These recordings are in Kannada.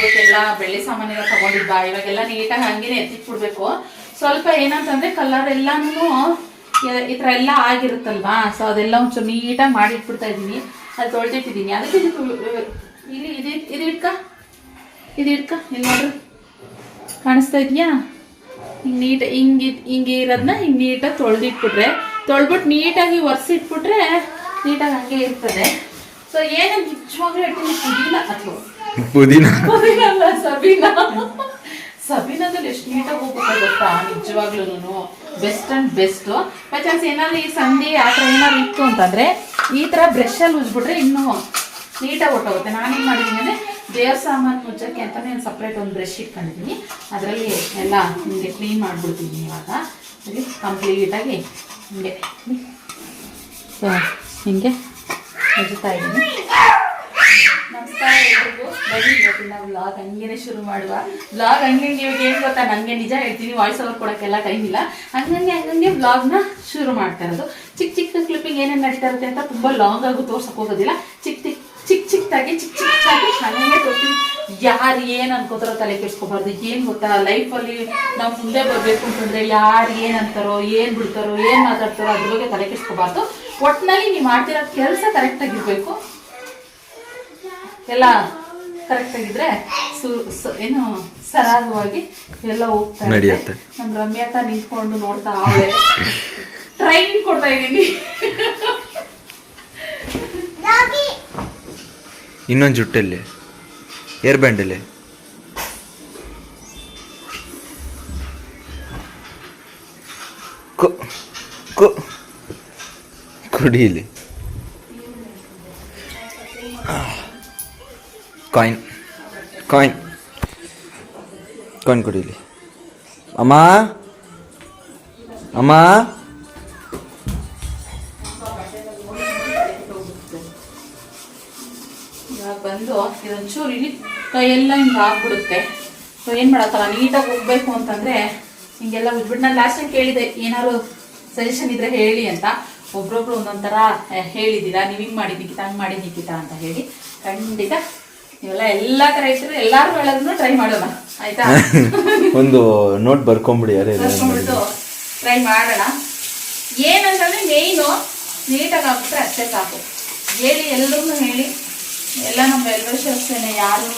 ಹಬ್ಬಕ್ಕೆಲ್ಲ ಬೆಳ್ಳಿ ಸಾಮಾನೆಲ್ಲ ತಗೊಂಡಿದ್ದ. ಇವಾಗೆಲ್ಲ ನೀಟಾಗಿ ಹಂಗೇನೆ ಎತ್ತಿಟ್ಬಿಡ್ಬೇಕು ಸ್ವಲ್ಪ ಏನಂತಂದ್ರೆ ಕಲರ್ ಎಲ್ಲಾನು ಈ ಥರ ಎಲ್ಲ ಆಗಿರುತ್ತಲ್ವಾ? ಸೊ ಅದೆಲ್ಲ ಒಂಚೂರು ನೀಟಾಗಿ ಮಾಡಿ ಇಟ್ಬಿಡ್ತಾ ಇದೀನಿ ಅದು ತೊಳೆದಿಟ್ಟಿದ್ದೀನಿ. ಅದಕ್ಕೆ ಇಲ್ಲಿ ಇದು ಇದು ಇಡ್ಕ? ಇದು ಇಟ್ಕ ಇಲ್ಲಿ ನೋಡ್ರಿ. ಕಾಣಿಸ್ತಾ ಇದೆಯಾ? ಹಿಂಗೆ ನೀಟ್ ಹಿಂಗೆ ಹಿಂಗೆ ಇರೋದನ್ನ ಹಿಂಗೆ ನೀಟಾಗಿ ತೊಳೆದಿಟ್ಬಿಟ್ರೆ ತೊಳೆದ್ಬಿಟ್ಟು ನೀಟಾಗಿ ಒರೆಸಿಟ್ಬಿಟ್ರೆ ನೀಟಾಗಿ ಹಂಗೆ ಇರ್ತದೆ. ಸೊ ಏನಂತ ನಿಜವಾಗ್ಲೂ ಇಟ್ಟು ಪುದೀನ ಅಥವಾ? ಪುದೀನ. ಪುದೀನ ಅಲ್ಲ ಸಬೀನಾ. ಸಬೀನದಲ್ಲಿ ಎಷ್ಟು ನೀಟಾಗಿ ಹೋಗ್ಬೇಕು ಗೊತ್ತಾ? ನಿಜವಾಗ್ಲೂ best and best by chance ಏನಾದ್ರು ಈ ಸಂಧಿ ಆ ಥರ ಏನಾದ್ರು ಇತ್ತು ಅಂತಂದ್ರೆ, ಈ ಥರ ಬ್ರಷಲ್ಲಿ ಉಜ್ಬಿಟ್ರೆ ಇನ್ನೂ ನೀಟಾಗಿ ಹೊಟ್ಟೋಗುತ್ತೆ ನಾನೇನು ಮಾಡಿದ್ದೀನಿ ಅಂದರೆ ದೇವ್ರ ಸಾಮಾನು ಮುಚ್ಚಕ್ಕೆ ಅಂತಲೇ ಸಪ್ರೇಟ್ ಒಂದು ಬ್ರಷ್ ಇಟ್ಕೊಂಡಿದ್ದೀನಿ ಅದರಲ್ಲಿ ಎಲ್ಲ ನಿಮಗೆ ಕ್ಲೀನ್ ಮಾಡಿಬಿಡ್ತೀನಿ ಇವಾಗ. ಕಂಪ್ಲೀಟಾಗಿ ಹಿಂಗೆ. ಹಿಂಗೆ ಮುಚ್ಚುತ್ತಾ ಇದ್ದೀನಿ. ನಮಸ್ಕಾರ ಎಲ್ರಿಗೂ. ಬನ್ನಿ ಇವತ್ತಿನ ವ್ಲಾಗ್ ಹಂಗೇನೆ ಶುರು ಮಾಡುವ. ವ್ಲಾಗ್ ಹಂಗಂಗೆ ಇವಾಗ ಏನು ಗೊತ್ತಾ? ನನಗೆ ನಿಜ ಹೇಳ್ತೀನಿ ವಾಯ್ಸ್ ಓವರ್ ಕೊಡೋಕ್ಕೆಲ್ಲ ಟೈಮ್ ಇಲ್ಲ. ಹಂಗಂಗೆ ಹಂಗಂಗೆ ವ್ಲಾಗ್ನ ಶುರು ಮಾಡ್ತಾ ಇರೋದು. ಚಿಕ್ಕ ಚಿಕ್ಕ ಕ್ಲಿಪ್ಪಿಂಗ್ ಏನೇನು ನಡೀತಾ ಇರುತ್ತೆ ಅಂತ ತುಂಬ ಲಾಂಗ್ ಆಗಿ ತೋರ್ಸಕ್ಕೆ ಹೋಗೋದಿಲ್ಲ. ಚಿಕ್ಕ ಚಿಕ್ಕ ಚಿಕ್ಕ ಚಿಕ್ಕದಾಗಿ ಚಿಕ್ಕ ಚಿಕ್ಕದಾಗಿ ಹಂಗೆ ತೋರ್ತೀನಿ ಯಾರು ಏನು ಅನ್ಕೋತಾರೋ ತಲೆ ಕೆಡ್ಸ್ಕೋಬಾರ್ದು. ಏನು ಗೊತ್ತಾ? ಲೈಫಲ್ಲಿ ನಾವು ಮುಂದೆ ಬರಬೇಕು ಅಂತಂದ್ರೆ ಯಾರು ಏನು ಅಂತಾರೋ, ಏನು ಬಿಡ್ತಾರೋ, ಏನು ಮಾತಾಡ್ತಾರೋ ಅದ್ರ ಬಗ್ಗೆ ತಲೆ ಕೆಡ್ಸ್ಕೋಬಾರ್ದು. ಒಟ್ಟಿನಲ್ಲಿ ನೀವು ಮಾಡ್ತಿರೋ ಕೆಲಸ ಕರೆಕ್ಟಾಗಿರ್ಬೇಕು ಎಲ್ಲ ಕರೆಕ್ಟ್ ಆಗಿದ್ರೆ ಸು ಏನು ಸರಾಗವಾಗಿ ಎಲ್ಲ ಹೋಗ್ತಾ ಇದೆ. ನಡೆಯುತ್ತೆ. ನಮ್ ರಮ್ಯಾತ ನಿಂತ್ಕೊಂಡು ನೋಡ್ತಾ ಅವಳೆ. ಟ್ರೈನ್ ಕೊಡ್ತಾ ಇದ್ದೀನಿ. ಇನ್ನೊಂದು ಜುಟ್ಟಲ್ಲಿ ಏರ್ ಬ್ಯಾಂಡಲ್ಲಿ ಕು ಕಾಯಿನ್ ಕಾಯಿನ್ ಕಾಯಿನ್ ಕೊಡಿಲಿ ಅಮ್ಮ? ಅಮ್ಮ? ಬಂದು ಇದೊಂಚೂರು ಇಲ್ಲಿ ಕೈಯೆಲ್ಲ ಹಿಂಗೆ ಆಗ್ಬಿಡುತ್ತೆ. ಸೊ ಏನು ಮಾಡತ್ತಲ್ಲ? ನೀಟಾಗಿ ಹೋಗ್ಬೇಕು ಅಂತಂದ್ರೆ ಹಿಂಗೆಲ್ಲ ಬಿಟ್ಬಿಟ್ಟು ನಾನು ಲಾಸ್ಟ್ ಟೈಮ್ ಕೇಳಿದೆ. ಏನಾದ್ರು ಸಜೆಷನ್ ಇದ್ರೆ ಹೇಳಿ ಅಂತ. ಒಬ್ರೊಬ್ರು ಒಂದೊಂಥರ ಹೇಳಿದ್ದೀರಾ? ನೀವು ಹಿಂಗೆ ಮಾಡಿ ನಿಖಿತಾ, ಹಂಗೆ ಮಾಡಿ ನಿಖಿತಾ ಅಂತ ಹೇಳಿ. ಖಂಡಿತ ನೀವೆಲ್ಲ ಎಲ್ಲ ಎಲ್ಲಾರು ಹೇಳೋದನ್ನು ಟ್ರೈ ಮಾಡೋಣ ಆಯ್ತಾ? ಒಂದು ನೋಟ್ ಬರ್ಕೊಂಬಿಡಿ ಯಾರೇ ಟ್ರೈ ಮಾಡೋಣ. ಏನಂತಂದ್ರೆ ಮೇಯ್ನು ನೀಟಾಗಿ ಹಾಕ್ಬಿಟ್ರೆ ಅಷ್ಟೇ ಸಾಕು. ಹೇಳಿ ಎಲ್ಲರೂ ಹೇಳಿ. ಎಲ್ಲ ನಮ್ಮ ವೆಲ್ವೇಶ್ ಅಷ್ಟೇನೆ ಯಾರು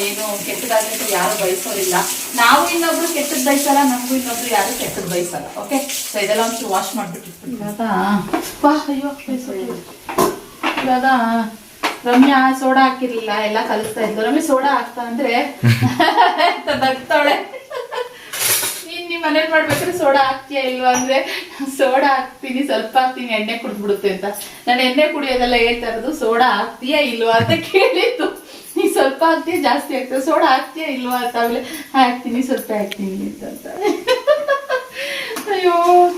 ಏನು ಕೆಟ್ಟದಾಗಲಿಕ್ಕೆ ಯಾರು ಬಯಸೋರಿಲ್ಲ. ನಾವು ಇನ್ನೊಬ್ರು ಕೆಟ್ಟದ್ ಬಯಸಲ್ಲ ನಮಗೂ ಇನ್ನೊಬ್ರು ಯಾರು ಕೆಟ್ಟದ್ ಬಯಸಲ್ಲ ಓಕೆ ಸೊ ಇದೆಲ್ಲ ಒಂಚೂರು ವಾಶ್ ಮಾಡ್ಬಿಟ್ಟು ಇವಾಗ ಅಯ್ಯೋ. ಇವಾಗ ರಮ್ಯಾ, ಸೋಡಾ ಹಾಕಿರ್ಲಿಲ್ಲ, ಎಲ್ಲ ಕಲಿಸ್ತಾ ಇದ್ಲು. ರಮ್ಯ, ಸೋಡಾ ಹಾಕ್ತಾ ಅಂದ್ರೆ ತಗ್ತಾಳೆ ನೀನ್ ನಿಮ್ ಮನೇಲಿ ಮಾಡ್ಬೇಕಾದ್ರೆ ಸೋಡಾ ಹಾಕ್ತೀಯ ಇಲ್ವಾ ಅಂದ್ರೆ, ಸೋಡಾ ಹಾಕ್ತೀನಿ, ಸ್ವಲ್ಪ ಹಾಕ್ತೀನಿ, ಎಣ್ಣೆ ಕುಡ್ದ್ಬಿಡುತ್ತೆ ಅಂತ. ನಾನು ಎಣ್ಣೆ ಕುಡಿಯೋದೆಲ್ಲ ಹೇಳ್ತಾ ಇರೋದು, ಸೋಡಾ ಹಾಕ್ತೀಯಾ ಇಲ್ವಾ ಅಂತ ಕೇಳಿತ್ತು ನೀ ಸ್ವಲ್ಪ ಹಾಕ್ತೀಯ, ಜಾಸ್ತಿ ಆಗ್ತದೆ ಸೋಡಾ ಹಾಕ್ತೀಯಾ ಇಲ್ವಾ ಅಂತ ಆಮೇಲೆ, ಹಾಕ್ತೀನಿ, ಸ್ವಲ್ಪ ಹಾಕ್ತೀನಿ ಅಂತ ಅಯ್ಯೋ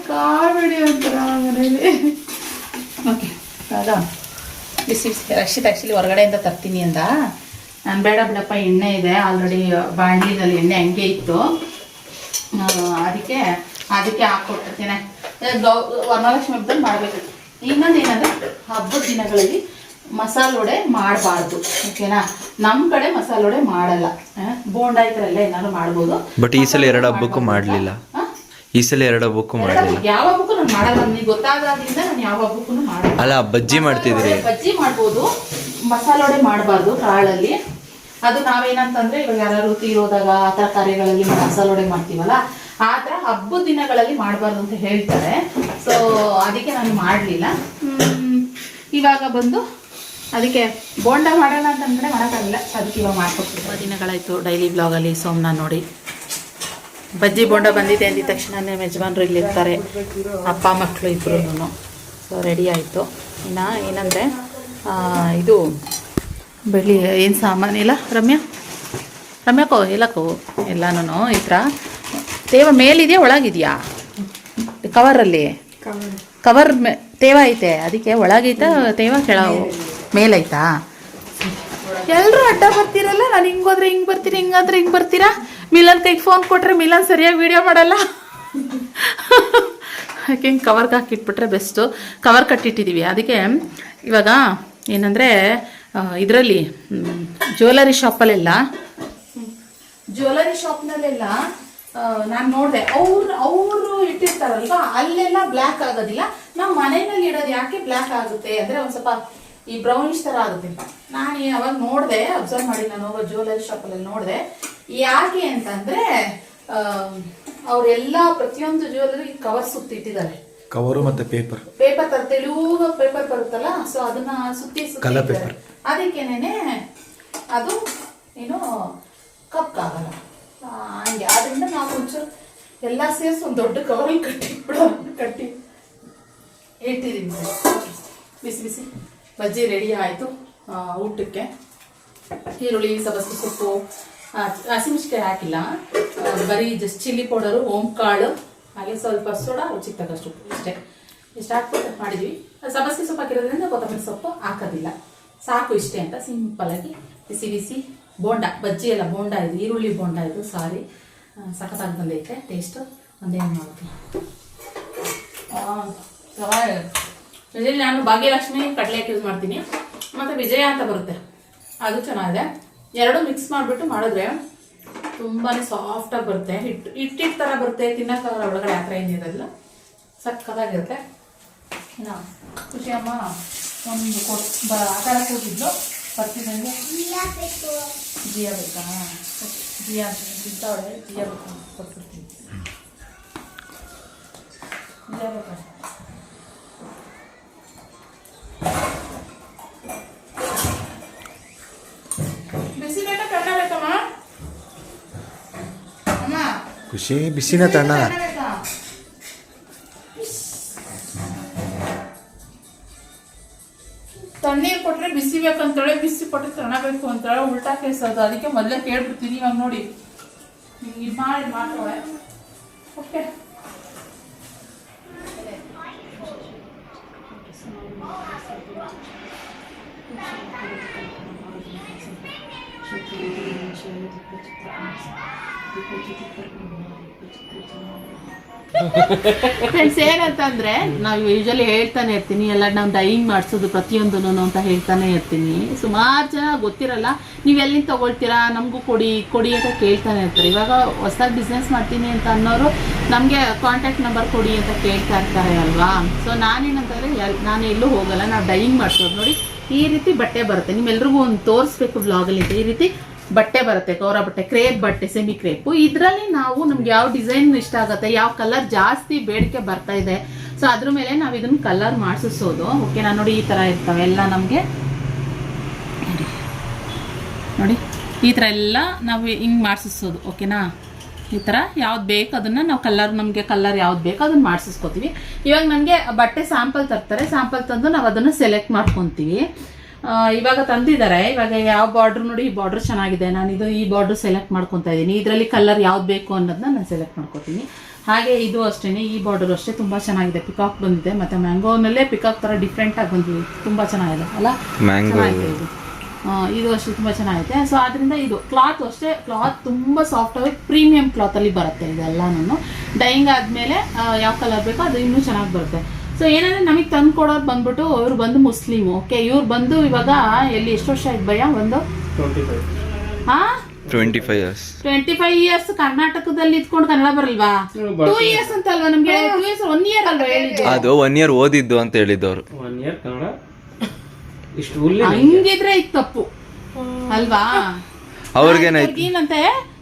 ಕಾಮಿಡಿ ಅಂತ ಮನೇಲಿ. ಓಕೆ ಅದ ಬಿಸಿ ಬಿಸಿ ರಕ್ಷಿತ್ ಆ್ಯಕ್ಚುಲಿ ಹೊರಗಡೆಯಿಂದ ತರ್ತೀನಿ ಅಂದ. ನಾನು ಬೇಡ ಬಿಡಪ್ಪ ಎಣ್ಣೆ ಇದೆ. ಆಲ್ರೆಡಿ ಬಾಣಲಿನಲ್ಲಿ ಎಣ್ಣೆ ಹಂಗೆ ಇತ್ತು. ಅದಕ್ಕೆ ಅದಕ್ಕೆ ಹಾಕ್ಕೊಟ್ಟಿರ್ತೇನೆ ಗೌ ವರಮಹಾಲಕ್ಷ್ಮಿ ಹಬ್ಬದಲ್ಲಿ ಮಾಡಬೇಕು. ಇನ್ನೊಂದು ಏನಂದರೆ ಹಬ್ಬದ ದಿನಗಳಲ್ಲಿ ಮಸಾಲೆ ವಡೆ ಮಾಡಬಾರ್ದು. ಓಕೆನಾ? ನಮ್ಮ ಕಡೆ ಮಸಾಲೆ ವಡೆ ಮಾಡಲ್ಲ. ಬೋಂಡಾ ಈ ಥರ ಎಲ್ಲ ಏನಾದ್ರು ಮಾಡ್ಬೋದು. ಬಟ್ ಈ ಸಲ ಎರಡು ಹಬ್ಬಕ್ಕೂ ಮಾಡಲಿಲ್ಲ. ಈ ಸಲ ಎರಡು ಹಬ್ಬಕ್ಕೂ ಮಾಡಲಿಲ್ಲ. ಯಾವ ನಾನು ಮಾಡಲ್ಲ. ನನಗೆ ಗೊತ್ತಾಗೋದ್ರಿಂದ ನಾನು ಯಾವ ಹಬ್ಬಕ್ಕೂ ಮಾಡಲ್ಲ. ಅಲ್ಲ ಬಜ್ಜಿ ಮಾಡ್ತಿದ್ರಿ ಬಜ್ಜಿ ಮಾಡ್ಬೋದು. ಮಸಾಲೆ ವಡೆ ಮಾಡಬಾರ್ದು ಕಾಳಲ್ಲಿ. ಅದು ನಾವೇನಂತಂದ್ರೆ ಇವಾಗ ಯಾರು ತೀರೋದಾಗ ಆ ತರಕಾರಿಗಳಲ್ಲಿ ಕಾರ್ಯಗಳಲ್ಲಿ ಮಸಾಲೆ ವಡೆ ಮಾಡ್ತೀವಲ್ಲ ಆ ಥರ ಹಬ್ಬದ ದಿನಗಳಲ್ಲಿ ಮಾಡಬಾರ್ದು ಅಂತ ಹೇಳ್ತಾರೆ. ಸೊ ಅದಕ್ಕೆ ನಾನು ಮಾಡಲಿಲ್ಲ. ಇವಾಗ ಬಂದು ಅದಕ್ಕೆ ಬೋಂಡ ಮಾಡೋಣ ಅಂತಂದ್ರೆ ಮಾಡೋಕ್ಕಾಗಲ್ಲ. ಅದಕ್ಕೆ ಇವಾಗ ಮಾಡ್ಕೊಡ್ತೀವಿ ದಿನಗಳಾಯ್ತು. ಡೈಲಿ ಬ್ಲಾಗಲ್ಲಿ ಸೋಮನ ನೋಡಿ. ಬಜ್ಜಿ ಬೋಂಡ ಬಂದಿದೆ ಅಂದಿದ ತಕ್ಷಣ ನಮ್ಮ ಯಜಮಾನ್ರು ಇಲ್ಲಿರ್ತಾರೆ. ಅಪ್ಪ ಮಕ್ಕಳು ಇಬ್ಬರು ಸೊ ರೆಡಿ ಆಯಿತು. ಇನ್ನು ಏನಂದರೆ ಇದು ಬೆಳ್ಳಿ, ಏನು ಸಾಮಾನಿಲ್ಲ ರಮ್ಯಾ? ರಮ್ಯಾಕೋ ಎಲ್ಲಕ್ಕೋ ಎಲ್ಲನೂ ಈ ಥರ. ತೇವ ಮೇಲಿದೆಯಾ, ಒಳಗಿದೆಯಾ? ಕವರಲ್ಲಿ ಕವರ್ ಮೇ, ತೇವ ಐತೆ. ಅದಕ್ಕೆ ಒಳಗೈತಾ, ತೇವ ಕೆಳ ಮೇಲೈತಾ? ಎಲ್ಲರೂ ಅಡ್ಡ ಬರ್ತೀರಲ್ಲ? ನಾನು ಹಿಂಗೋದ್ರೆ ಹಿಂಗೆ ಬರ್ತೀರಿ, ಹಿಂಗಾದ್ರೆ ಹಿಂಗೆ ಬರ್ತೀರಾ? ಮಿಲನ್ ಕೈಗೆ ಫೋನ್ ಕೊಟ್ರೆ ಮಿಲನ್ ಸರಿಯಾಗಿ ವಿಡಿಯೋ ಮಾಡಲ್ಲ. ಯಾಕೆ ಹಿಂಗೆ ಕವರ್ಗೆ ಹಾಕಿಟ್ಬಿಟ್ರೆ ಬೆಸ್ಟು ಕವರ್ ಕಟ್ಟಿಟ್ಟಿದ್ದೀವಿ ಅದಕ್ಕೆ ಇವಾಗ ಏನಂದರೆ ಇದರಲ್ಲಿ ಜ್ಯುವೆಲರಿ ಶಾಪಲ್ಲೆಲ್ಲ ಜ್ಯುವೆಲರಿ ಶಾಪ್ನಲ್ಲೆಲ್ಲ ನಾನು ನೋಡಿದೆ. ಅವ್ರು, ಅವರು ಇಟ್ಟಿರ್ತಾರಲ್ವಾ? ಅಲ್ಲೆಲ್ಲ ಬ್ಲ್ಯಾಕ್ ಆಗೋದಿಲ್ಲ. ನಾವು ಮನೆಯಲ್ಲಿ ಇಡೋದು ಯಾಕೆ ಬ್ಲ್ಯಾಕ್ ಆಗುತ್ತೆ? ಅಂದರೆ ಒಂದು ಸ್ವಲ್ಪ ಈ ಬ್ರೌನಿಶ್ ಥರ ಆಗುತ್ತೆ. ನಾನು ಅವಾಗ ನೋಡಿದೆ ಅಬ್ಸರ್ವ್ ಮಾಡಿ, ನಾನು ಹೋಗೋ ಜ್ಯುವೆಲರಿ ಶಾಪಲ್ಲಿ ನೋಡಿದೆ. ಯಾಕೆ ಅಂತಂದ್ರೆ ಅವರೆಲ್ಲ ಪ್ರತಿಯೊಂದು ಜ್ಯುವೆಲ್ಲರಿ ಕವರ್ ಸುತ್ತಿಟ್ಟಿದ್ದಾರೆ. ಕವರು ಮತ್ತೆ ಪೇಪರ್ ಪೇಪರ್ ತರ ತೆಳುವ ಪೇಪರ್ ಬರುತ್ತಲ್ಲ ಸೊ ಅದನ್ನ ಸುತ್ತಿ ಸುತ್ತಿ ಪೇಪರ್ ಅದಕ್ಕೇನೆ ಅದು ಏನು ಕಪ್ ಆಗಲ್ಲ ಹಂಗೆ. ಆದ್ರಿಂದ ನಾವು ಒಂಚೂರು ಎಲ್ಲ ಸೇರಿಸಿ ಒಂದು ದೊಡ್ಡ ಕವರಲ್ಲಿ ಕಟ್ಟಿ ಬಿಡು ಕಟ್ಟಿ ಇಟ್ಟಿದ್ದೀನಿ ಸರ್ ಬಿಸಿ ಬಿಸಿ. ಬಜ್ಜಿ ರೆಡಿ ಆಯಿತು. ಊಟಕ್ಕೆ. ಈರುಳ್ಳಿ ಸಬಸ್ಗೆ ಸೊಪ್ಪು ಆ, ಹಸಿಮೆಣಸಿನ್ಕಾಯಿ ಹಾಕಿಲ್ಲ. ಬರೀ ಜಸ್ಟ್ ಚಿಲ್ಲಿ ಪೌಡರು ಓಂಕಾಳು ಹಾಗೆ ಸ್ವಲ್ಪ ಸೋಡಾ ರುಚಿಗೆ ತಗಷ್ಟು ಇಷ್ಟೇ. ಇಷ್ಟು ಹಾಕ್ಬಿಟ್ಟು ಮಾಡಿದ್ವಿ. ಸಮಸ್ಯೆ ಸೊಪ್ಪು ಹಾಕಿರೋದ್ರಿಂದ ಕೊತ್ತಂಬರಿ ಸೊಪ್ಪು ಹಾಕೋದಿಲ್ಲ. ಸಾಕು ಇಷ್ಟೇ ಅಂತ ಸಿಂಪಲ್ ಆಗಿ ಬಿಸಿ ಬಿಸಿ ಬೋಂಡ ಬಜ್ಜಿ ಎಲ್ಲ ಬೋಂಡ ಇದು ಈರುಳ್ಳಿ ಬೋಂಡ ಇದು ಸಾರಿ. ಸಖತ್ತಾಗಿ ಬಂದೈತೆ ಟೇಸ್ಟು ಒಂದೇನು ಮಾಡ್ತೀನಿ ನಾನು ಭಾಗ್ಯಲಕ್ಷ್ಮಿ ಕಡಲೆ ಯೂಸ್ ಮಾಡ್ತೀನಿ. ಮತ್ತು ವಿಜಯ ಅಂತ ಬರುತ್ತೆ. ಅದು ಚೆನ್ನಾಗಿದೆ. ಎರಡು ಮಿಕ್ಸ್ ಮಾಡಿಬಿಟ್ಟು ಮಾಡಿದ್ರೆ ತುಂಬಾ ಸಾಫ್ಟಾಗಿ ಬರುತ್ತೆ. ಹಿಟ್ಟು ಹಿಟ್ಟಿಟ್ಟು ಥರ ಬರುತ್ತೆ ತಿನ್ನೋಕ್ಕಾಗಲ್ಲ ಒಳಗಡೆ ಆ ಥರ ಏನಿರೋದಿಲ್ಲ ಸಕ್ಕದಾಗಿರುತ್ತೆ ಇನ್ನು ಖುಷಿ ಅಮ್ಮ ಒಂದು ಕೊಟ್ ಬ ಥರ ಹೋಗಿದ್ದು ಬರ್ತಿದ್ದಂಗೆ ಜಿಯಾ ಬೇಕಾ? ಜಿಯಾ ತಿಂತಾವಳೆ ಜಿಯಾ ಬೇಕಾ ಕೊಟ್ಬಿಡ್ತೀನಿ. ಜಿಯಾ ಬೇಕಾ? ಖುಷಿ ಬಿಸಿನ ತಣ್ಣ ತಣ್ಣ ಬೇಕಾ ತಣ್ಣೀರ್ ಕೊಟ್ರೆ ಬಿಸಿ ಬೇಕಂತಾಳೆ ಬಿಸಿ ಕೊಟ್ರೆ ತಣ್ಣ ಬೇಕು ಅಂತಾಳೆ ಉಲ್ಟಾ ಕೇಸೋದು ಅದಕ್ಕೆ ಮೊದಲೇ ಕೇಳ್ಬಿಡ್ತೀನಿ ಇವಾಗ ನೋಡಿ. ಹಿಂಗೆ ಇದು ಮಾಡಿ ಮಾಡ್ತಾಳೆ ಓಕೆ. ಫ್ರೆಂಡ್ಸ್ ಏನಂತಂದ್ರೆ, ನಾವು ಯೂಶಲಿ ಹೇಳ್ತಾನೆ ಇರ್ತೀನಿ ಎಲ್ಲ ನಾವು ಡೈಯಿಂಗ್ ಮಾಡಿಸೋದು ಪ್ರತಿಯೊಂದೂ ಅಂತ ಹೇಳ್ತಾನೆ ಇರ್ತೀನಿ. ಸುಮಾರು ಜನ ಗೊತ್ತಿರಲ್ಲ, ನೀವು ಎಲ್ಲಿಂದ ತಗೊಳ್ತೀರಾ, ನಮಗೂ ಕೊಡಿ ಕೊಡಿ ಅಂತ ಕೇಳ್ತಾನೆ ಇರ್ತಾರೆ. ಇವಾಗ ಹೊಸದಾಗಿ ಬಿಸ್ನೆಸ್ ಮಾಡ್ತೀನಿ ಅಂತ ಅನ್ನೋರು ನಮಗೆ ಕಾಂಟ್ಯಾಕ್ಟ್ ನಂಬರ್ ಕೊಡಿ ಅಂತ ಕೇಳ್ತಾ ಇರ್ತಾರೆ ಅಲ್ವಾ? ಸೊ ನಾನೇನಂತಂದ್ರೆ ನಾನು ಎಲ್ಲೂ ಹೋಗಲ್ಲ, ನಾವು ಡೈಯಿಂಗ್ ಮಾಡಿಸೋದು. ನೋಡಿ, ಈ ರೀತಿ ಬಟ್ಟೆ ಬರುತ್ತೆ. ನಿಮ್ಮೆಲ್ರಿಗೂ ಒಂದು ತೋರಿಸ್ಬೇಕು ಬ್ಲಾಗಲ್ಲಿ ಈ ರೀತಿ ಬಟ್ಟೆ ಬರುತ್ತೆ, ಕೌರ ಬಟ್ಟೆ, ಕ್ರೇಪ್ ಬಟ್ಟೆ ಸೆಮಿ ಕ್ರೇಪು ಇದರಲ್ಲಿ ನಾವು ನಮ್ಗೆ ಯಾವ ಡಿಸೈನ್ ಇಷ್ಟ ಆಗುತ್ತೆ, ಯಾವ ಕಲರ್ ಜಾಸ್ತಿ ಬೇಡಿಕೆ ಬರ್ತಾ ಇದೆ ಸೊ ಅದ್ರ ಮೇಲೆ ನಾವು ಇದನ್ನ ಕಲರ್ ಮಾಡಿಸೋದು ಓಕೆ ನಾನು ನೋಡಿ ಈ ಥರ ಇರ್ತವೆ, ಎಲ್ಲ ನಮಗೆ ನೋಡಿ ಈ ಥರ ಎಲ್ಲ ನಾವು ಹಿಂಗೆ ಮಾಡಿಸೋದು ಓಕೆನಾ ಈ ಥರ ಯಾವ್ದು ಬೇಕು ಅದನ್ನು ನಾವು ಕಲರ್ ನಮಗೆ ಕಲರ್ ಯಾವ್ದು ಬೇಕು ಅದನ್ನು ಮಾಡಿಸ್ಕೋತೀವಿ ಇವಾಗ ನನಗೆ ಬಟ್ಟೆ ಸ್ಯಾಂಪಲ್ ತರ್ತಾರೆ ಸ್ಯಾಂಪಲ್ ತಂದು ನಾವು ಅದನ್ನು ಸೆಲೆಕ್ಟ್ ಮಾಡ್ಕೊತೀವಿ. ಇವಾಗ ತಂದಿದ್ದಾರೆ. ಇವಾಗ ಯಾವ ಬಾರ್ಡ್ರ್ ನೋಡಿ ಈ ಬಾರ್ಡ್ರ್ ಚೆನ್ನಾಗಿದೆ. ನಾನು ಇದು ಈ ಬಾರ್ಡ್ರ್ ಸೆಲೆಕ್ಟ್ ಮಾಡ್ಕೊತಾ ಇದ್ದೀನಿ ಇದರಲ್ಲಿ ಕಲರ್ ಯಾವ್ದು ಬೇಕು ಅನ್ನೋದನ್ನ ನಾನು ಸೆಲೆಕ್ಟ್ ಮಾಡ್ಕೊತೀನಿ. ಹಾಗೆ ಇದು ಅಷ್ಟೇ ಈ ಬಾರ್ಡರ್ ಅಷ್ಟೇ ತುಂಬ ಚೆನ್ನಾಗಿದೆ. ಪಿಕಾಕ್ ಬಂದಿದೆ. ಮತ್ತು ಮ್ಯಾಂಗೋನಲ್ಲೇ ಪಿಕಾಕ್ ಥರ ಡಿಫ್ರೆಂಟಾಗಿ ಬಂದಿದೆ. ತುಂಬ ಚೆನ್ನಾಗಿದೆ ಅಲ್ಲ. ಚೆನ್ನಾಗಿದೆ ಇದು. ಇದು ಅಷ್ಟೇ ತುಂಬ ಚೆನ್ನಾಗಿದೆ. ಸೊ ಆದ್ರಿಂದ ಇದು ಕ್ಲಾತ್ ಅಷ್ಟೇ. ಕ್ಲಾತ್ ತುಂಬ ಸಾಫ್ಟ್ ಆಗಿ ಪ್ರೀಮಿಯಂ ಕ್ಲಾತಲ್ಲಿ ಬರುತ್ತೆ ಇದೆಲ್ಲನೂ ಡೈಯಿಂಗ್ ಆದಮೇಲೆ ಯಾವ ಕಲರ್ ಬೇಕೋ ಅದು ಇನ್ನೂ ಚೆನ್ನಾಗಿ ಬರುತ್ತೆ. ಸೊ ಏನಂದ್ರೆ ನಮಗೆ ತಂದು ಕೊಡೋರು ಬಂದ್ಬಿಟ್ಟು ಇವ್ರು ಬಂದು ಮುಸ್ಲಿಂ ಓಕೆ ಇವ್ರು ಬಂದು ಇವಾಗ ಎಲ್ಲಿ ಎಷ್ಟು ವರ್ಷ ಆಯ್ತು ಭಯ ಒಂದು? ಹಾ twenty five years twenty five years ಕರ್ನಾಟಕದಲ್ಲಿ ಇದ್ಕೊಂಡು ಕನ್ನಡ ಬರಲ್ವಾ? ಟೂ ಇಯರ್ಸ್ ಅಂತ ಅಲ್ವಾ ನಮ್ಗೆ? ಟೂ ಇಯರ್ಸ್ ಒನ್ ಇಯರ್ ಅಲ್ವಾ ಹೇಳಿದ್ದು? ಅದು. ಒನ್ ಇಯರ್ ಓದಿದ್ದು ಅಂತ ಹೇಳಿದ್ದವ್ರು. One year Kannada? ಇಷ್ಟು ಹುಲ್ಲಿ ಹಂಗಿದ್ರೆ ಇದು ತಪ್ಪು. ಅಲ್ವಾ? ಅವ್ರಿಗೇನಾಯ್ತು? ಏನಂತೆ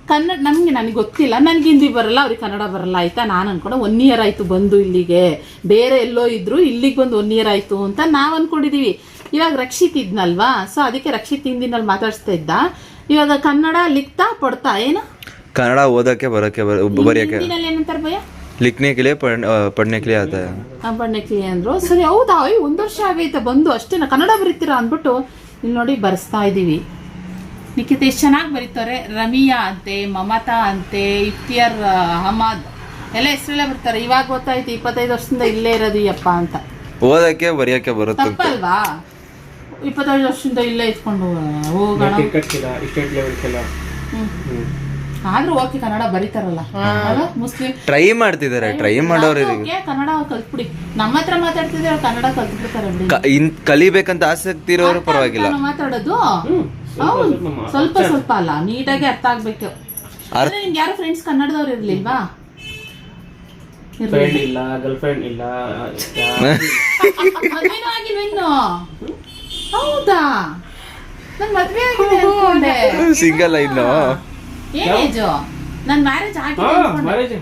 ಕನ್ನಡ ನಮ್ಗೆ ನನಗೆ ಗೊತ್ತಿಲ್ಲ ನನಗೆ ಹಿಂದಿ ಬರಲ್ಲ ಅವ್ರಿಗೆ ಕನ್ನಡ ಬರಲ್ಲ ಆಯ್ತಾ ನಾನು ಅನ್ಕೊಂಡು ಒನ್ ಇಯರ್ ಆಯ್ತು ಬಂದು ಇಲ್ಲಿಗೆ ಬೇರೆ ಎಲ್ಲೋ ಇದ್ರು ಇಲ್ಲಿಗೆ ಬಂದು ಒನ್ ಇಯರ್ ಆಯ್ತು ಅಂತ ನಾವ್ ಅನ್ಕೊಂಡಿದೀವಿ ಇವಾಗ ರಕ್ಷಿತ್ ಇದ್ನಲ್ವಾ ಸೊ ಅದಕ್ಕೆ ರಕ್ಷಿತ್ ಹಿಂದಿನಲ್ಲಿ ಮಾತಾಡಿಸ್ತಾ ಇದ್ದ ಇವಾಗ ಕನ್ನಡ ಲಿಕ್ತಾ ಪಡ್ತಾ ಏನು ಕನ್ನಡ ಓದಕ್ಕೆ ಬರಕ್ಕೆ ಬರ ಬರೆಯಕ್ಕೆ ಹಿಂದಿನಲ್ಲಿ ಏನಂತಾರೆ ಭಯ लिखने के लिए पढ़, अ, पढ़ने के लिए आता है ಬಣ್ಣಕ್ಕೆ ಅಂದ್ರು ಸರಿ ಹೌದಾ ಅಯ್ಯೋ ಒಂದು ವರ್ಷ ಆಗೈತೆ ಬಂದು ಅಷ್ಟೇನ ಕನ್ನಡ ಬರೀತೀರಾ ಅಂದ್ಬಿಟ್ಟು ಇಲ್ಲಿ ನೋಡಿ ಬರೆಸ್ತಾ ಇದ್ದೀವಿ ನಿಖಿತ್ ಎಷ್ಟು ಚೆನ್ನಾಗಿ ಬರೀತಾರೆ? ರಮಿಯಾ ಅಂತೆ ಮಮತಾ ಅಂತೆ ಇಫ್ತಿಯರ್ ಅಹಮದ್ ಎಲ್ಲ ಹೆಸರೆಲ್ಲ ಬರ್ತಾರೆ. ಇವಾಗ ಗೊತ್ತಾಯ್ತು ಇಪ್ಪತ್ತೈದು ವರ್ಷದಿಂದ ಇಲ್ಲೇ ಇರೋದು ಯಪ್ಪ ಅಪ್ಪ ಅಂತ. ಓದಕ್ಕೆ ಬರೆಯಕ್ಕೆ ಬರುತ್ತೆ ತಪ್ಪಲ್ವಾ? ಇಪ್ಪತ್ತೈದು ವರ್ಷದಿಂದ ಇಲ್ಲೇ ಇಟ್ಕೊಂಡು ಹೋಗೋಣ. ಆದ್ರೂ ಓಕೆ ಕನ್ನಡ ಬರೀತಾರಲ್ಲ. ಅಲ್ವಾ ಮುಸ್ಲಿಂ? ಟ್ರೈ ಮಾಡ್ತಿದ್ದಾರೆ ಟ್ರೈ ಮಾಡೋರು ಕನ್ನಡ ಕಲ್ತ್ಬಿಡಿ. ನಮ್ಮ ಹತ್ರ ಮಾತಾಡ್ತಿದ್ರೆ ಅವ್ರು ಕನ್ನಡ ಕಲ್ತ್ಬಿಡ್ತಾರೆ ಬಿಡಿ. ಕಲಿಬೇಕಂತ ಆಸಕ್ತಿ ಇರೋರು ಪರವಾಗಿಲ್ಲ. ಮಾತಾಡೋದು? ಹೌದು ಸ್ವಲ್ಪ ಸ್ವಲ್ಪ ಸ್ವಲ್ಪ ಅಲ್ಲ ನೀಟಾಗಿ ಅರ್ಥ ಆಗ್ಬೇಕು ಅರ್- ಅಂದ್ರೆ ನಿಮ್ಗೆ ಯಾರು ಫ್ರೆಂಡ್ಸ್ ಕನ್ನಡದವ್ರು ಇರ್ಲಿಲ್ವಾ ಫ್ರೆಂಡ್ ಇಲ್ಲ ಗರ್ಲ್ ಫ್ರೆಂಡ್ ಇಲ್ಲ ಯಾ- ಮದ್ವೆನೂ ಆಗಿಲ್ವ ಇನ್ನು ಹೌದಾ ನನ್ ಮದ್ವೆ ಆಗಿದೆ ಅನ್ಕೊಂಡೆ ಸಿಂಗಲ್ ಇನ್ನು ಏನ್ ಏಜು ನನ್ ಮ್ಯಾರೇಜ್ ಆಗಿದೆ हाँ ಅನ್ಕೊಂಡೆ. मैरिज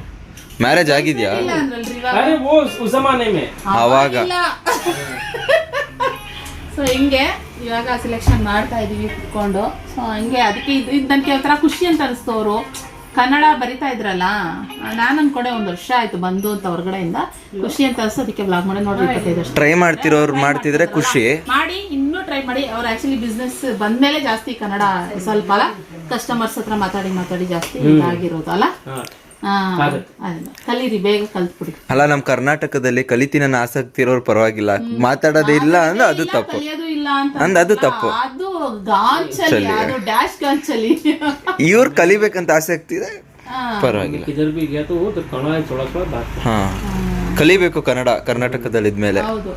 ಮ್ಯಾರೇಜ್ ಆಗಿದ್ಯಾ ಇಲ್ಲ ಅಂದ್ರಲ್ರಿ ಇವಾಗ अरे वो उस जमाने में ಅವಾಗ. ಸೊ ಹಿಂಗೆ ಇವಾಗ ಸೆಲೆಕ್ಷನ್ ಮಾಡ್ತಾ ಇದೀವಿ ಕುತ್ಕೊಂಡು. ಸೊ ಹಂಗೆ ಅದಕ್ಕೆ ಇದು ಇದು ನನಗೆ ಒಂಥರ ಖುಷಿ ಅಂತ ಅನಿಸ್ತು ಅವರು. ಕನ್ನಡ ಬರಿತಾ ಇದ್ರಲ್ಲ ನಾನು ಅನ್ಕೊಂಡೆ ಒಂದು ವರ್ಷ ಆಯ್ತು ಬಂದು ಅಂತ ಹೊರಗಡೆಯಿಂದ. ಖುಷಿ ಅಂತ ಅನಿಸ್ತು ಅದಕ್ಕೆ ಬ್ಲಾಗ್ ಮಾಡಿ ನೋಡಿ ಟ್ರೈ ಮಾಡ್ತಿರೋರು ಮಾಡ್ತಿದ್ರೆ ಖುಷಿ. ಮಾಡಿ ಇನ್ನೂ ಟ್ರೈ ಮಾಡಿ. ಅವ್ರು ಆಕ್ಚುಲಿ ಬಿಸ್ನೆಸ್ ಬಂದ್ಮೇಲೆ ಜಾಸ್ತಿ ಕನ್ನಡ ಸ್ವಲ್ಪ ಅಲ್ಲ? ಕಸ್ಟಮರ್ಸ್ ಹತ್ರ ಮಾತಾಡಿ ಮಾತಾಡಿ ಜಾಸ್ತಿ ಆಗಿರೋದು ಅಲ್ಲ? ಕಲೀರಿ ಬೇಗ ಕಲ್ತ್ಬಿಡಿ ಅಲ್ಲ ನಮ್ ಕರ್ನಾಟಕದಲ್ಲಿ ಕಲಿತೀನಿ ಅನ್ನೋ ಆಸಕ್ತಿ ಇರೋರು ಪರವಾಗಿಲ್ಲ ಮಾತಾಡೋದೇ ಇಲ್ಲ ಅಂದ್ರೆ ಅದು ತಪ್ಪು ಕಲಿಯೋದು ಇಲ್ಲ ಅಂತ ಅಂದ್ ಅದು ಅನ್ಸುತ್ತಾ? ತಪ್ಪು. ಅದು ಗಾಂಚಲಿ ಅದು ಡ್ಯಾಶ್ ಗಾಂಚಲಿ ಇವ್ರು ಕಲಿಬೇಕಂತ ಆಸಕ್ತಿ ಇದೆ ಹಾ. ಪರವಾಗಿಲ್ಲ किधर भी गया तो उधर कन्नड़ थोड़ा थोड़ा बात ಹಾ ಕಲಿಬೇಕು ಕನ್ನಡ ಕರ್ನಾಟಕದಲ್ಲಿ ಇದ್ಮೇಲೆ ಹೌದು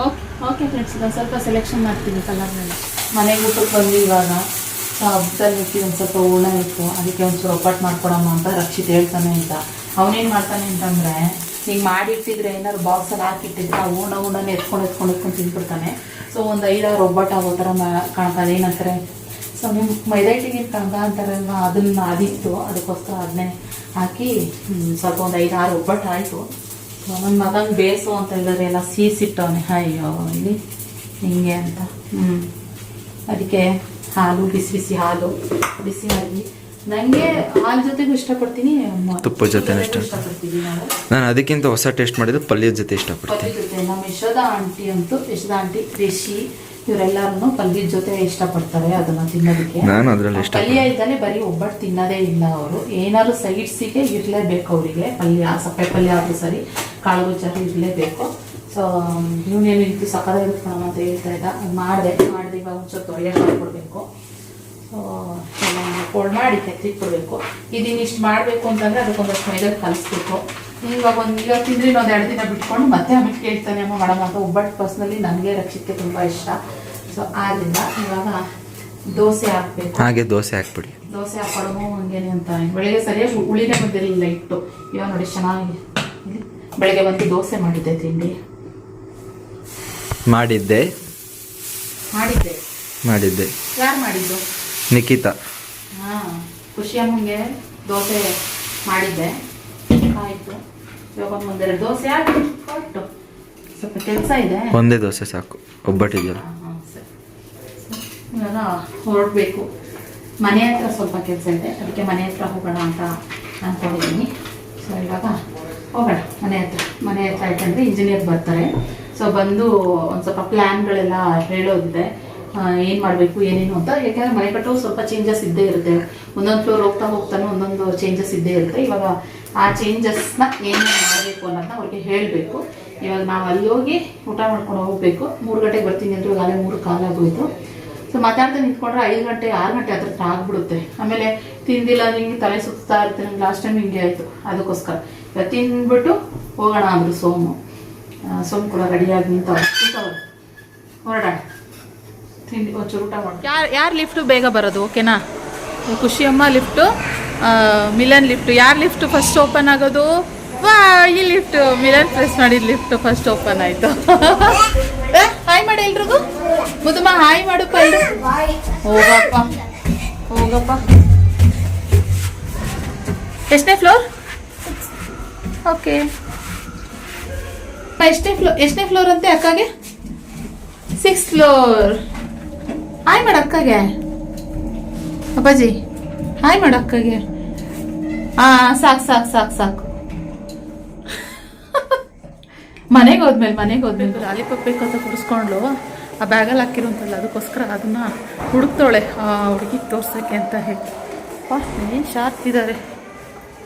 ಓಕೆ ಓಕೆ ಫ್ರೆಂಡ್ಸ್ ಇದೊಂದು ಸ್ವಲ್ಪ ಸೆಲೆಕ್ಷನ್ ಮಾಡ್ತೀವಿ ಕಲರ್ನೆಲ್ಲ ಮನೆಗೆ ಊಟಕ್ಕೆ ಬಂದ್ವಿ ಇವಾಗ ಸೊ ಹಬ್ಬದಲ್ಲಿ ಒಂದು ಸ್ವಲ್ಪ ಹೂರ್ಣ ಇತ್ತು, ಅದಕ್ಕೆ ಒಂಚೂರು ಒಪ್ಪಟ್ಟು ಮಾಡ್ಕೊಡಮ್ಮ ಅಂತ ರಕ್ಷಿತ್ ಹೇಳ್ತಾನೆ ಅಂತ. ಅವನೇನು ಮಾಡ್ತಾನೆ ಅಂತಂದರೆ ಈಗ ಮಾಡಿಟ್ಟಿದ್ರೆ ಏನಾದ್ರು ಬಾಕ್ಸಲ್ಲಿ ಹಾಕಿಟ್ಟಿದ್ರೆ ಆ ಹೂರ್ಣ ಹೂರ್ಣನೇ ಎತ್ಕೊಂಡು ಎತ್ಕೊಂಡು ಎತ್ಕೊಂಡು ತಿಂದ್ಬಿಡ್ತಾನೆ. ಸೊ ಒಂದು ಐದಾರು ಒಬ್ಬಟ್ಟು ಆಗೋ ಥರ ಮಾ ಕಾಣ್ತದೆ ಏನಂತಾರೆ? ಸೊ ನಿಮ್ಮ ಮೈದಾ ಹಿಟ್ಟಿಗೆ ಕಣಗ ಅಂತಾರಲ್ವ? ಅದನ್ನು ಅದಿತ್ತು ಅದಕ್ಕೋಸ್ಕರ ಅದನ್ನೇ ಹಾಕಿ ಸ್ವಲ್ಪ ಒಂದು ಐದಾರು ಒಬ್ಬಟ್ಟು ಆಯಿತು. ನನ್ನ ಮಗನ ಬೇಸು ಅಂತ ಹೇಳಿದ್ರೆ ಎಲ್ಲ ಸೀಸಿಟ್ಟವನೇ. ಅಯ್ಯೋ, ಇಲ್ಲಿ ಹಿಂಗೆ ಅಂತ. ಹ್ಞೂ ಅದಕ್ಕೆ ಹಾಲು ಬಿಸಿ ಬಿಸಿ ಹಾಲು ಬಿಸಿ ಮಾಡಿ ನನಗೆ ಹಾಲು ಜೊತೆಗೂ ಇಷ್ಟಪಡ್ತೀನಿ ತುಪ್ಪ ತುಪ್ಪದ ಜೊತೆನೂ ಇಷ್ಟ. ಇಷ್ಟಪಡ್ತೀವಿ ನಾವು ನಾನು ಅದಕ್ಕಿಂತ ಹೊಸ ಟೇಸ್ಟ್ ಮಾಡಿದ್ದು ಪಲ್ಯದ ಜೊತೆ ಇಷ್ಟಪಡ್ತೀನಿ. ಜೊತೆ ನಮ್ಮ ಯಶೋದ ಆಂಟಿ ಅಂತೂ ಯಶೋದ ಆಂಟಿ ಕೃಷಿ ಇವರೆಲ್ಲರೂ ಪಲ್ಯದ ಜೊತೆ ಇಷ್ಟಪಡ್ತಾರೆ ಅದನ್ನ ತಿನ್ನೋದಕ್ಕೆ. ನಾನು ಅದರಲ್ಲಿ ಇಷ್ಟ ಪಲ್ಯ ಇದ್ದಲ್ಲಿ ಬರೀ ಒಬ್ಬಟ್ಟು ತಿನ್ನೋದೇ ಇಲ್ಲ ಅವರು. ಏನಾದ್ರು ಸೈಡ್ಸಿಗೆ ಇರಲೇಬೇಕು ಅವರಿಗೆ ಪಲ್ಯ ಸಪ್ಪೆ ಪಲ್ಯ ಆದರೂ ಸರಿ ಕಾಳು ಜೊತೆ ಇರಲೇಬೇಕು. ಸೊ ಇವನೇನು ಇತ್ತು ಸಕ್ಕದ ಇರ್ತಾನ ಅಂತ ಹೇಳ್ತಾ ಇದ್ದ. ಮಾಡಿದೆ ಮಾಡಿದೆ ಇವಾಗ ಒಂಚೂರು ತೊಳೆಯೋಕೆ ಮಾಡಿಕೊಡ್ಬೇಕು. ಸೊ ಕೋಲ್ಡ್ ಮಾಡಿ ಕೊಡಬೇಕು ಇದನ್ನ ಇಷ್ಟು ಮಾಡಬೇಕು ಅಂತಂದರೆ ಅದಕ್ಕೊಂದಷ್ಟು ಮೈದಲ್ಲಿ ಕಲಿಸ್ಬೇಕು. ಇವಾಗ ಒಂದು ಇವಾಗ ತಿಂದ್ರೆ ಇನ್ನೊಂದು ಎರಡು ದಿನ ಬಿಟ್ಕೊಂಡು ಮತ್ತೆ ಆಮೇಲೆ ಕೇಳ್ತಾನೆ ಅಮ್ಮ ಮೇಡಮ್ ಅಂತ ಒಬ್ಬಟ್ಟು ಪರ್ಸ್ನಲಿ ನನಗೆ ರಕ್ಷಕ್ಕೆ ತುಂಬ ಇಷ್ಟ. ಸೊ ಆದ್ದರಿಂದ ಇವಾಗ ದೋಸೆ ಹಾಕ್ಬೇಕು. ಹಾಗೆ ದೋಸೆ ಹಾಕ್ಬಿಡಿ. ದೋಸೆ ಹಾಕೊಳ್ಳೋ ಹಂಗೇನೆ ಅಂತ. ಬೆಳಿಗ್ಗೆ ಸರಿಯಾಗಿ ಉಳಿನೇ ಬಂದಿರಲಿಲ್ಲ ಇಟ್ಟು. ಇವಾಗ ನೋಡಿ ಚೆನ್ನಾಗಿ ಬೆಳಗ್ಗೆ ಬಂದು ದೋಸೆ ಮಾಡಿದ್ದೆ ತಿಂಡಿ. ಮಾಡಿದ್ದೆ. ಮಾಡಿದ್ದೆ. ಮಾಡಿದ್ದೆ. ಯಾರು ಮಾಡಿದ್ದು? ನಿಖಿತಾ. ಹಾಂ ಖುಷಿ ಅಮ್ಮಂಗೆ ದೋಸೆ ಮಾಡಿದ್ದೆ. ಆಯಿತು. ಇವಾಗ ಒಂದು ಒಂದೆರಡು ದೋಸೆ ಹಾಕಿ ಕೊಟ್ಟು. ಸ್ವಲ್ಪ ಕೆಲಸ ಇದೆ. ಒಂದೇ ದೋಸೆ ಸಾಕು. ಒಬ್ಬಟ್ಟಿದೆಯಲ್ಲ. ಹಾಂ. ಇವಾಗ ಹೊರಡಬೇಕು. ಮನೆ ಹತ್ರ ಸ್ವಲ್ಪ ಕೆಲಸ ಇದೆ. ಅದಕ್ಕೆ ಮನೆ ಹತ್ರ ಹೋಗೋಣ ಅಂತ ಅಂದ್ಕೊಂಡಿದ್ದೀನಿ ಸೊ ಇವಾಗ ಹೋಗೋಣ. ಮನೆ ಹತ್ರ. ಮನೆ ಹತ್ರ ಯಾಕಂದರೆ ಇಂಜಿನಿಯರ್ ಬರ್ತಾರೆ. ಸೊ ಬಂದು ಒಂದು ಸ್ವಲ್ಪ ಪ್ಲ್ಯಾನ್ಗಳೆಲ್ಲ ಹೇಳೋದಿದೆ. ಏನು ಮಾಡಬೇಕು, ಏನೇನು ಅಂತ. ಯಾಕಂದರೆ ಮನೆ ಕಟ್ಟೋ ಸ್ವಲ್ಪ ಚೇಂಜಸ್ ಇದ್ದೇ ಇರುತ್ತೆ. ಒಂದೊಂದು ಫ್ಲೋರ್ ಹೋಗ್ತಾ ಹೋಗ್ತಾನೆ ಒಂದೊಂದು ಚೇಂಜಸ್ ಇದ್ದೇ ಇರುತ್ತೆ. ಇವಾಗ ಆ ಚೇಂಜಸ್ನ ಏನೇನು ಮಾಡಬೇಕು ಅನ್ನೋದನ್ನ ಅವ್ರಿಗೆ ಹೇಳಬೇಕು. ಇವಾಗ ನಾವು ಅಲ್ಲಿ ಹೋಗಿ ಊಟ ಮಾಡ್ಕೊಂಡು ಹೋಗಬೇಕು. ಮೂರು ಗಂಟೆಗೆ ಬರ್ತೀನಿ ಅಂದ್ರೆ ಇವಾಗ ಅಲ್ಲೇ ಮೂರು ಕಾಲಾಗೋಯಿತು ಸೊ ಮಾತಾಡ್ತಾ ನಿಂತ್ಕೊಂಡ್ರೆ ಐದು ಗಂಟೆ, ಆರು ಗಂಟೆ ಹತ್ರ ಆಗ್ಬಿಡುತ್ತೆ. ಆಮೇಲೆ ತಿಂದಿಲ್ಲ, ನಿಂಗೆ ತಲೆ ಸುತ್ತಾ ಇರುತ್ತೆ. ಲಾಸ್ಟ್ ಟೈಮ್ ಹಿಂಗೆ ಆಯಿತು. ಅದಕ್ಕೋಸ್ಕರ. ತಿಂದ್ಬಿಟ್ಟು ಹೋಗೋಣ ಅಂದರು ಸೋಮು. ರೆಡಿ ಕೂಡ ರೆಡಿಯಾಗಿ ನಿಂತವ್ರೆ ಹೊರಡೋಣ ತಿಂಡಿ, ಒಂಚೂರು ಊಟ ಮಾಡಿ. ಯಾರು ಯಾರು ಲಿಫ್ಟು ಬೇಗ ಬರೋದು? ಓಕೆನಾ ಖುಷಿ ಅಮ್ಮ ಲಿಫ್ಟು ಮಿಲನ್ ಲಿಫ್ಟು ಯಾರು ಲಿಫ್ಟ್ ಫಸ್ಟ್ ಓಪನ್ ಆಗೋದು? ವಾ, ಈ ಲಿಫ್ಟ್ ಮಿಲನ್ ಪ್ರೆಸ್ ಮಾಡಿದ ಲಿಫ್ಟ್ ಫಸ್ಟ್ ಓಪನ್ ಆಯಿತು. ಹಾಯ್ ಮಾಡಿ ಎಲ್ರಿಗೂ. ಮುದುಮ ಹಾಯ್ ಮಾಡಪ್ಪ ಎಲ್ರು ಹೋಗಪ್ಪ. ಹೋಗಪ್ಪ. ಎಷ್ಟನೇ ಫ್ಲೋರ್ ಓಕೆ ಎಷ್ಟನೇ ಫ್ಲೋರ್ ಎಷ್ಟನೇ ಫ್ಲೋರ್ ಅಂತೆ ಅಕ್ಕಗೆ? ಸಿಕ್ಸ್ ಫ್ಲೋರ್ ಹಾಯ್ ಮಾಡ ಅಕ್ಕಗೆ. ಅಪ್ಪಾಜಿ ಹಾಯ್ ಮಾಡ ಅಕ್ಕಗೆ. ಹಾ ಸಾಕು ಸಾಕು ಸಾಕು ಸಾಕು. ಮನೆಗೆ ಹೋದ್ಮೇಲೆ ಮನೆಗೆ ಹೋದ್ಮೇಲೆ. ಲಾಲಿಪಾಪ್ ಬೇಕು ಅಂತ ಕುಡಿಸ್ಕೊಂಡ್ಲು ಆ ಬ್ಯಾಗಲ್ಲಿ ಹಾಕಿರುವಂತಲ್ಲ ಅದಕ್ಕೋಸ್ಕರ ಅದನ್ನ ಹುಡುಕ್ತಾಳೆ ಆ ಹುಡುಗಿಗೆ ತೋರ್ಸೋಕ್ಕೆ ಅಂತ ಹೇಳಿ. ಏನು ಶಾರ್ಪ್ ಇದ್ದಾರೆ.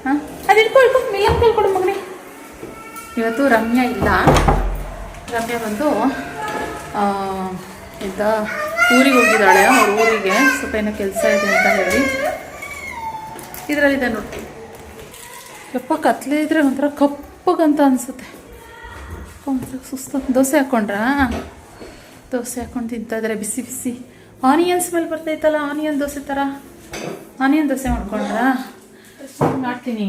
ಹಾಂ? ಅದು ಇಟ್ಕೊಳ್ಕೊ ಇಟ್ಕೊ ಮಿಲನ್ ಕೇಳ್ಕೊಡು ಮಗನೇ? ಇವತ್ತು ರಮ್ಯಾ ಇಲ್ಲ. ರಮ್ಯಾ ಬಂದು ಇದ್ದ ಇಂದ ಊರಿಗೆ ಹೋಗಿದ್ದಾಳೆ, ಅವ್ರ ಊರಿಗೆ. ಸ್ವಲ್ಪ ಏನೋ ಕೆಲಸ ಇದೆ ಅಂತ ಹೇಳಿ. ಇದರಲ್ಲಿದೆ ನೋಡಿ. ಯಪ್ಪ, ಕತ್ಲೆ ಇದ್ರೆ ಒಂಥರ ಕಪ್ಪಗಂತ ಅನಿಸುತ್ತೆ. ಸುಸ್ತು. ದೋಸೆ ಹಾಕ್ಕೊಂಡ್ರಾ ದೋಸೆ ಹಾಕ್ಕೊಂಡು ತಿಂತಾ ಇದ್ರೆ, ಬಿಸಿ ಬಿಸಿ. ಆನಿಯನ್ ಸ್ಮೆಲ್ ಬರ್ತೈತಲ್ಲ ಆನಿಯನ್ ದೋಸೆ ಥರ ಆನಿಯನ್ ದೋಸೆ ಮಾಡ್ಕೊಂಡ್ರಾ? ಮಾಡ್ತೀನಿ.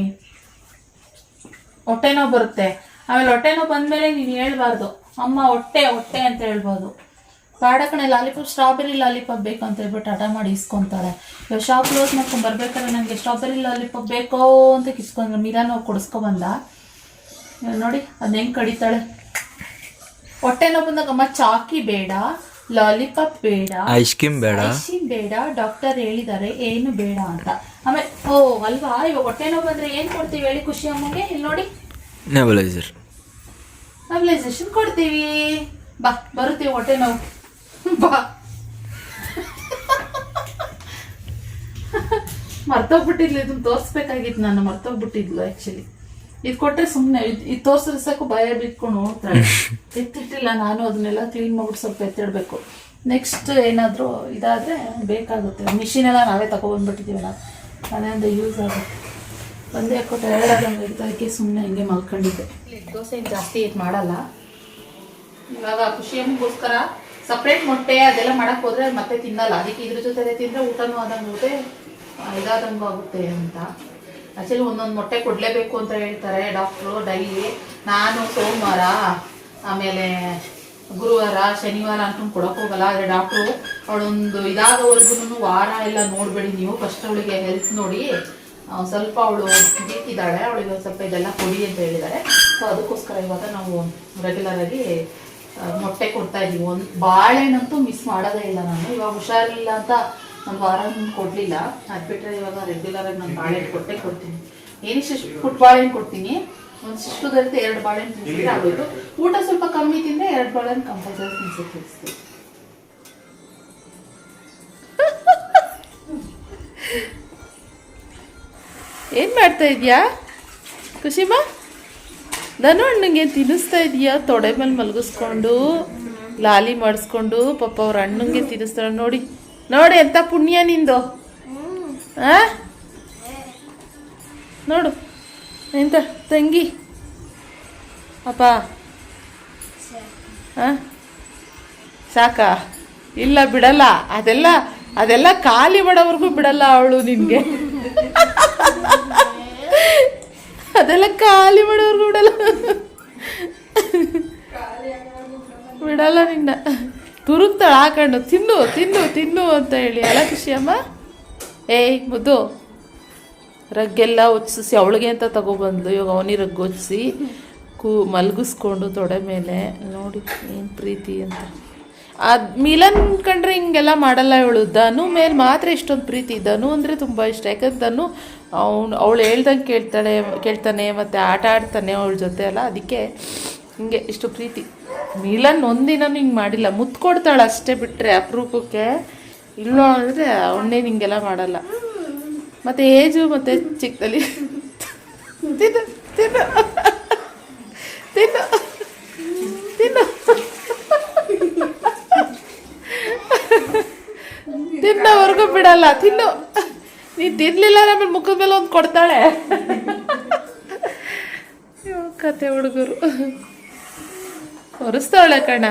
ಹೊಟ್ಟೆನೋ ಬರುತ್ತೆ. ಆಮೇಲೆ ಹೊಟ್ಟೆನೂ ಬಂದ್ಮೇಲೆ ನೀನು ಹೇಳ್ಬಾರ್ದು. ಅಮ್ಮ ಹೊಟ್ಟೆ ಹೊಟ್ಟೆ ಅಂತ ಹೇಳ್ಬೋದು ಬೇಡ ಕಣೆ ಲಾಲಿಪಾಪ್ ಸ್ಟ್ರಾಬೆರಿ ಲಾಲಿಪಾಪ್ ಬೇಕು ಅಂತ ಹೇಳ್ಬಿಟ್ಟು ಹಠ ಮಾಡಿ ಇಸ್ಕೊತಾರೆ. ಇವಾಗ ಶಾಪ್ ಕ್ಲೋಸ್ ಮಾಡ್ಕೊಂಡು ಬರ್ಬೇಕಾದ್ರೆ ನನಗೆ ಸ್ಟ್ರಾಬೆರಿ ಲಾಲಿಪಾಪ್ ಬೇಕೋ ಅಂತ ಕಿಸ್ಕೊಂಡ್ರೆ ಮಿಲಾನ್ ಕೊಡಿಸ್ಕೊಬಂದ ನೋಡಿ ಅದು ಹೆಂಗೆ ಕಡಿತಾಳೆ. ಹೊಟ್ಟೆ ನೋವು ಬಂದಾಗ ಅಮ್ಮ ಚಾಕಿ ಬೇಡ ಲಾಲಿಪಾಪ್ ಬೇಡ ಐಸ್ ಕ್ರೀಮ್ ಬೇಡ. ಐಸಿನ್ ಬೇಡ ಡಾಕ್ಟರ್ ಹೇಳಿದ್ದಾರೆ ಏನು ಬೇಡ ಅಂತ. ಆಮೇಲೆ ಓ ಅಲ್ವಾ? ಇವಾಗ ಹೊಟ್ಟೆ ನೋವು ಬಂದ್ರೆ ಏನ್ ಕೊಡ್ತೀವಿ ಹೇಳಿ ಖುಷಿ ಅಮ್ಮಗೆ? ಇಲ್ಲಿ ನೋಡಿ. ನೆಬಲೈಸರ್ ನೆಬಲೈಸೇಷನ್ ಕೊಡ್ತೀವಿ. ಬಾ ಬರುತ್ತೀವಿ ಹೊಟ್ಟೆ ನಾವು. ಬಾ. ಮರ್ತೋಗ್ಬಿಟ್ಟಿದ್ಲು ಇದನ್ನ ತೋರಿಸ್ಬೇಕಾಗಿತ್ತು ನಾನು ಮರ್ತೋಗ್ಬಿಟ್ಟಿದ್ಲು ಆ್ಯಕ್ಚುಲಿ ಇದು ಕೊಟ್ಟರೆ ಸುಮ್ಮನೆ ಇದು ತೋರಿಸಿದ್ರೆ ಸಾಕು ಭಯ ಬಿಟ್ಕೊಂಡು ನೋಡ್ತಾಳೆ ಎತ್ತಿಟ್ಟಿಲ್ಲ ನಾನು ಅದನ್ನೆಲ್ಲ ಕ್ಲೀನ್ ಮಾಡ್ಬಿಟ್ಟು ಸ್ವಲ್ಪ ಎತ್ತಿಡ್ಬೇಕು. ನೆಕ್ಸ್ಟ್ ಏನಾದರೂ ಇದಾದರೆ ಬೇಕಾಗುತ್ತೆ. ಮಿಷಿನ್ ಎಲ್ಲ ನಾವೇ ತಗೊಬಂದ್ಬಿಟ್ಟಿದ್ದೀವಲ್ಲ ಅದರಿಂದ ಯೂಸ್ ಆಗುತ್ತೆ. ಒಂದೇ ಕೊಟ್ಟು ಎರಡಾದಂಗೆ ಅದಕ್ಕೆ ಸುಮ್ಮನೆ ಹಿಂಗೆ ಮಲ್ಕೊಂಡಿದ್ದೆ. ದೋಸೆ ಏನು ಜಾಸ್ತಿ ಇದು ಮಾಡಲ್ಲ. ಇವಾಗ ಖುಷಿ ಅಮ್ಮಗೋಸ್ಕರ ಸಪ್ರೇಟ್ ಮೊಟ್ಟೆ ಅದೆಲ್ಲ ಮಾಡಕ್ ಹೋದ್ರೆ ಮತ್ತೆ ತಿನ್ನಲ್ಲ. ಅದಕ್ಕೆ ಇದ್ರ ಜೊತೆ ತಿಂದ್ರೆ ಊಟನೂ ಆದಂಗೆ ಆಗುತ್ತೆ ಇದಾದಂಗೂ ಆಗುತ್ತೆ ಅಂತ. ಆಕ್ಚುಲಿ ಒಂದೊಂದು ಮೊಟ್ಟೆ ಕೊಡ್ಲೇಬೇಕು ಅಂತ ಹೇಳ್ತಾರೆ ಡಾಕ್ಟ್ರು, ಡೈಲಿ. ನಾನು ಸೋಮವಾರ, ಆಮೇಲೆ ಗುರುವಾರ, ಶನಿವಾರ ಅಂತೂ ಕೊಡಕ್ ಹೋಗಲ್ಲ. ಆದರೆ ಡಾಕ್ಟ್ರು ಅವಳೊಂದು ಇದಾದವರೆಗೂ ವಾರ ಎಲ್ಲ ನೋಡಬೇಡಿ ನೀವು. ಫಸ್ಟ್ ಅವಳಿಗೆ ಹೆಲ್ತ್ ನೋಡಿ. ಸ್ವಲ್ಪ ಅವಳು ಬೀಕಿದ್ದಾಳೆ ಅವಳಿಗೆ ಸ್ವಲ್ಪ ಇದೆಲ್ಲ ಕೊಡಿ ಅಂತ ಹೇಳಿದ್ದಾರೆ. ಸೊ ಅದಕ್ಕೋಸ್ಕರ ಇವಾಗ ನಾವು ರೆಗ್ಯುಲರ್ ಆಗಿ ಮೊಟ್ಟೆ ಕೊಡ್ತಾ ಇದೀವಿ ಒಂದು ಬಾಳೆಹಣ್ಣಂತೂ ಮಿಸ್ ಮಾಡೋದೇ ಇಲ್ಲ ನಾನು. ಇವಾಗ ಹುಷಾರಿಲ್ಲ ಅಂತ ಒಂದು ವಾರ ಕೊಡಲಿಲ್ಲ. ಅದು ಬಿಟ್ಟರೆ ಇವಾಗ ರೆಗ್ಯುಲರ್ ಆಗಿ ನಾನು ಬಾಳೆಹಣ್ಣು ಕೊಟ್ಟೆ ಕೊಡ್ತೀನಿ. ಏನಿಷ್ಟು ಫುಟ್ ಬಾಳೆಹಣ್ಣು ಕೊಡ್ತೀನಿ? ಒಂದು ಶಿಷ್ಟುದಲ್ಲಿದ್ದು ಎರಡು ಬಾಳೆಹಣ್ಣು ತಿನ್ಸಿದ್ರೆ ಆಗೋಯ್ತು. ಊಟ ಸ್ವಲ್ಪ ಕಮ್ಮಿ ತಿಂದರೆ ಎರಡು ಬಾಳೆಹಣ್ಣು ಕಂಪಲ್ಸರಿ ತಿನ್ಸಿ ತಿನ್ನಿಸ್ತೀವಿ ಏನು ಮಾಡ್ತಾ ಇದೆಯಾ? ಖುಷಿಮಾ ನಾನು ಅಣ್ಣಂಗೆ ತಿನ್ನಿಸ್ತಾ ಇದೆಯಾ? ತೊಡೆ ಮೇಲೆ ಮಲಗಿಸ್ಕೊಂಡು ಲಾಲಿ ಮಾಡಿಸ್ಕೊಂಡು ಪಾಪ ಅವ್ರ ಅಣ್ಣಂಗೆ ತಿನ್ನಿಸ್ತಾಳೆ ನೋಡಿ. ನೋಡಿ ಎಂಥ ಪುಣ್ಯ ನಿಂದು. ಹಾಂ ನೋಡು ಎಂತ ತಂಗಿ? ಅಪ್ಪ. ಹಾಂ ಸಾಕಾ? ಇಲ್ಲ ಬಿಡಲ್ಲ. ಅದೆಲ್ಲ ಅದೆಲ್ಲ ಖಾಲಿ ಮಾಡೋವರೆಗೂ ಬಿಡಲ್ಲ ಅವಳು ನಿನ್ಗೆ. ಅದೆಲ್ಲ ಖಾಲಿ ಮಾಡೋರು ಬಿಡಲ್ಲ ಬಿಡಲ್ಲ ನಿನ್ನ. ತುರುಕ್ತಾಳೆ ಹಾಕೊಂಡು ತಿನ್ನು ತಿನ್ನು ತಿನ್ನು ಅಂತ ಹೇಳಿ. ಅಲ್ಲ ಖುಷಿಯಮ್ಮ? ಏಯ್ ಮುದ್ದು. ರಗ್ಗೆಲ್ಲ ಒಚ್ಚಿಸಿ ಅವಳಿಗೆ ಅಂತ ತಗೊಬಂದ್ಲು. ಇವಾಗ ಅವನಿ ರಗ್ ಹೊಚ್ಚಿಸಿ ಕೂ ಮಲಗಿಸ್ಕೊಂಡು ತೊಡೆ ಮೇಲೆ. ನೋಡಿ, ಏನು ಪ್ರೀತಿ ಅಂತ. ಅದು ಮಿಲನ್ ಕಂಡ್ರೆ ಹಿಂಗೆಲ್ಲ ಮಾಡಲ್ಲ ಇವಳು ಧನು, ಮೇಲೆ ಮಾತ್ರ ಇಷ್ಟೊಂದು ಪ್ರೀತಿ. ದನು ಅಂದರೆ ತುಂಬ ಇಷ್ಟ. ಯಾಕಂದ್ರೆ ದನು ಅವ್ನು ಅವಳು ಹೇಳ್ದಂಗೆ ಕೇಳ್ತಾಳೆ, ಕೇಳ್ತಾನೆ ಮತ್ತು ಆಟ ಆಡ್ತಾನೆ ಅವಳ ಜೊತೆ ಅಲ್ಲ. ಅದಕ್ಕೆ ಹಿಂಗೆ ಇಷ್ಟು ಪ್ರೀತಿ. ಮಿಲನ್ ಒಂದಿನೂ ಹಿಂಗೆ ಮಾಡಿಲ್ಲ. ಮುತ್ತು ಕೊಡ್ತಾಳೆ ಅಷ್ಟೇ ಬಿಟ್ಟರೆ ಅಪರೂಪಕ್ಕೆ. ಇಲ್ಲ ಅಂದರೆ ಅವನ್ನೇ ಹಿಂಗೆಲ್ಲ ಮಾಡಲ್ಲ. ಮತ್ತು ಏಜು ಮತ್ತು ಚಿಕ್ಕದಲ್ಲಿ. ತಿನ್ನು ತಿನ್ನು. ತಿನ್ನು ತಿನ್ನು. ತಿನ್ನೋವರೆಗೂ ಬಿಡಲ್ಲ ತಿನ್ನು. ನೀ ತಿನ್ಲಿಲ್ಲ ನಮ್ಮ ಮುಖದ ಮೇಲೆ ಒಂದು ಕೊಡ್ತಾಳೆ. ಕತೆ ಹುಡುಗರು. ಒರೆಸ್ತಾಳೆ ಕಣ.